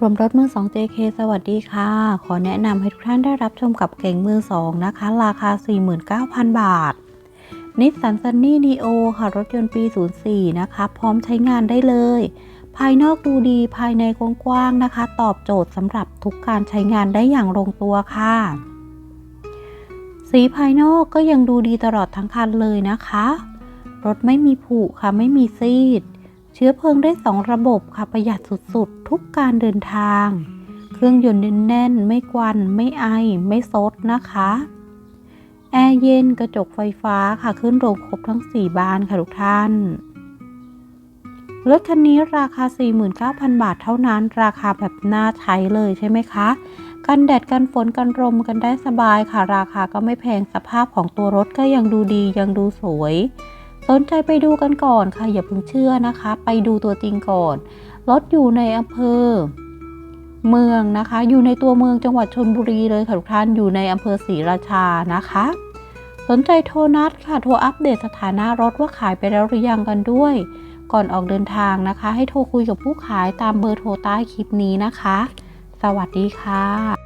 รวมรถมือ 2 JK สวัสดีค่ะ ขอแนะนำให้ทุกท่านได้รับชมกับเก่งมือ 2 นะคะ ราคา 49,000 บาท นิสสันซันนี่นีโอค่ะ รถยนต์ปี 04 นะคะ พร้อมใช้งานได้เลย ภายนอกดูดีภายในกว้างๆนะคะ ตอบโจทย์สำหรับทุกการใช้งานได้อย่างลงตัวค่ะ สีภายนอกก็ยังดูดีตลอดทั้งคันเลยนะคะ รถไม่มีผุค่ะไม่มีซีด เชื้อเพลิงได้2ระบบค่ะประหยัดสุดๆ ทุกการเดินทาง เครื่องยนต์แน่นๆ ไม่กวันไม่ไอ ไม่ซดนะคะ แอร์เย็นกระจกไฟฟ้าค่ะขึ้นโรงครบทั้ง 4 บานค่ะทุกท่าน รถคันนี้ราคา 49,000 บาทเท่านั้น ราคาแบบน่าใช้เลยใช่ไหมคะกันแดดกันฝนกันลมกันได้สบายค่ะ ราคาก็ไม่แพงสภาพของตัวรถก็ยังดูดียังดูสวย สนใจไปดูกันก่อนค่ะอย่าเพิ่งเชื่อนะคะ ไปดูตัวจริงก่อนรถอยู่ในอำเภอ เมืองนะคะ อยู่ในตัวเมืองจังหวัดชนบุรีเลยค่ะทุกท่านอยู่ในอำเภอศรีราชานะคะ สนใจโทรนัดค่ะโทรอัปเดตสถานะรถว่าขายไปแล้วหรือยังกันด้วย ก่อนออกเดินทางนะคะ ให้โทรคุยกับผู้ขายตามเบอร์โทรใต้คลิปนี้นะคะ สวัสดีค่ะ